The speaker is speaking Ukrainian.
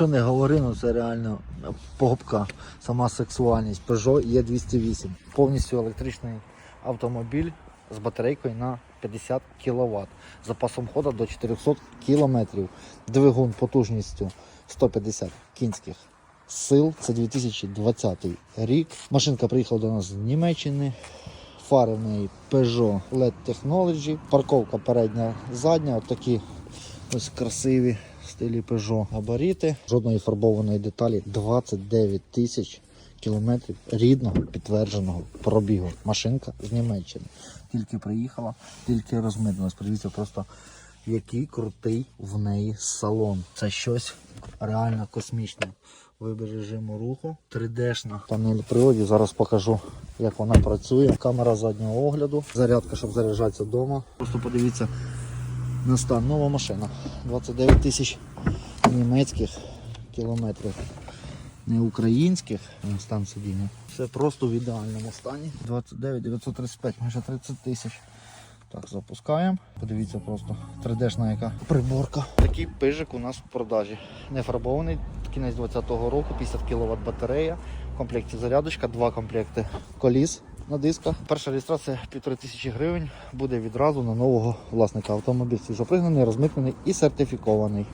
що не говори, ну це реально попка, сама сексуальність. Peugeot E208. Повністю електричний автомобіль з батарейкою на 50 кВт. Запасом ходу до 400 км. Двигун потужністю 150 кінських сил. Це 2020 рік. Машинка приїхала до нас з Німеччини. Фари в неї Peugeot LED Technology. Парковка передня, задня. От такі ось красиві стилі Peugeot габарити. Жодної фарбованої деталі. 29 тисяч кілометрів рідного підтвердженого пробігу. Машинка з Німеччини. Тільки приїхала, тільки розмитнулась. Подивіться просто. Який крутий в неї салон. Це щось реально космічне. Вибір режиму руху, 3D-шна панель приладів. Зараз покажу, як вона працює. Камера заднього огляду, зарядка, щоб заряджатися вдома. Просто подивіться на стан. Нова машина. 29 тисяч німецьких кілометрів. Не українських стан сидіння. Все просто в ідеальному стані. 29 935, майже 30 тисяч. Так, запускаємо. Подивіться просто 3D-шна яка приборка. Такий пижик у нас в продажі. Не фарбований, кінець 20-го року, 50 кВт батарея. В комплекті зарядочка, два комплекти коліс на дисках. Перша реєстрація 1500 гривень буде відразу на нового власника. Автомобіль свіжопригнаний, розмитнений і сертифікований.